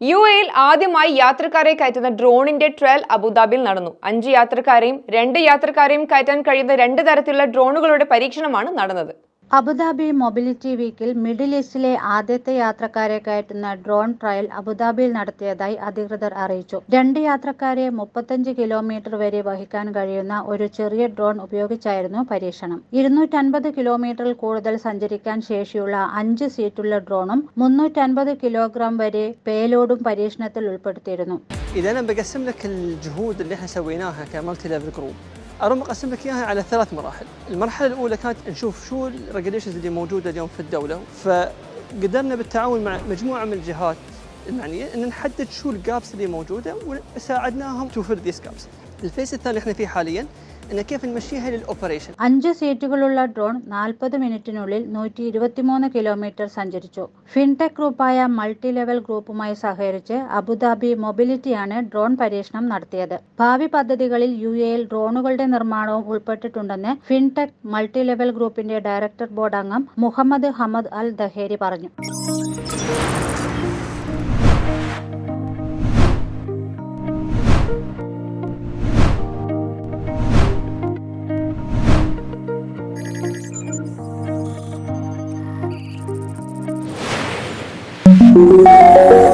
U എയിൽ ആദ്യമായി യാത്രക്കാരെ കയറ്റുന്ന ഡ്രോണിന്റെ ട്രയൽ അബുദാബിയിൽ നടന്നു. അഞ്ച് യാത്രക്കാരെയും രണ്ട് യാത്രക്കാരെയും കയറ്റാൻ കഴിയുന്ന രണ്ട് തരത്തിലുള്ള ഡ്രോണുകളുടെ പരീക്ഷണമാണ് നടന്നത്. അബുദാബി മൊബിലിറ്റി വീക്കിൽ മിഡിൽ ഈസ്റ്റിലെ ആദ്യത്തെ യാത്രക്കാരെ കയറ്റുന്ന ഡ്രോൺ ട്രയൽ അബുദാബിയിൽ നടത്തിയതായി അധികൃതർ അറിയിച്ചു. രണ്ട് യാത്രക്കാരെ മുപ്പത്തഞ്ച് കിലോമീറ്റർ വരെ വഹിക്കാൻ കഴിയുന്ന ഒരു ചെറിയ ഡ്രോൺ ഉപയോഗിച്ചായിരുന്നു പരീക്ഷണം. ഇരുന്നൂറ്റൻപത് കിലോമീറ്ററിൽ കൂടുതൽ സഞ്ചരിക്കാൻ ശേഷിയുള്ള അഞ്ച് സീറ്റുള്ള ഡ്രോണും മുന്നൂറ്റൻപത് കിലോഗ്രാം വരെ പേലോഡും പരീക്ഷണത്തിൽ ഉൾപ്പെടുത്തിയിരുന്നു. اروم اقسم لك إياها على ثلاث مراحل، المرحلة الأولى كانت نشوف شو الريجوليشنز اللي موجودة اليوم في الدولة، فقدرنا بالتعاون مع مجموعة من الجهات المعنية إن نحدد شو الجابس اللي موجودة وساعدناهم تو فيل ذيس جابس. الفيس الثاني إحنا فيه حاليا അഞ്ച് സീറ്റുകളുള്ള ഡ്രോൺ നാൽപ്പത് മിനിറ്റിനുള്ളിൽ നൂറ്റി ഇരുപത്തിമൂന്ന് കിലോമീറ്റർ സഞ്ചരിച്ചു. ഫിൻടെക് ഗ്രൂപ്പായ മൾട്ടി ലെവൽ ഗ്രൂപ്പുമായി സഹകരിച്ച് അബുദാബി മൊബിലിറ്റിയാണ് ഡ്രോൺ പരീക്ഷണം നടത്തിയത്. ഭാവി പദ്ധതികളിൽ യു എയിൽ ഡ്രോണുകളുടെ നിർമ്മാണവും ഉൾപ്പെട്ടിട്ടുണ്ടെന്ന് ഫിൻടെക് മൾട്ടി ലെവൽ ഗ്രൂപ്പിന്റെ ഡയറക്ടർ ബോർഡ് അംഗം മുഹമ്മദ് ഹമദ് അൽ ദഹേരി പറഞ്ഞു. Música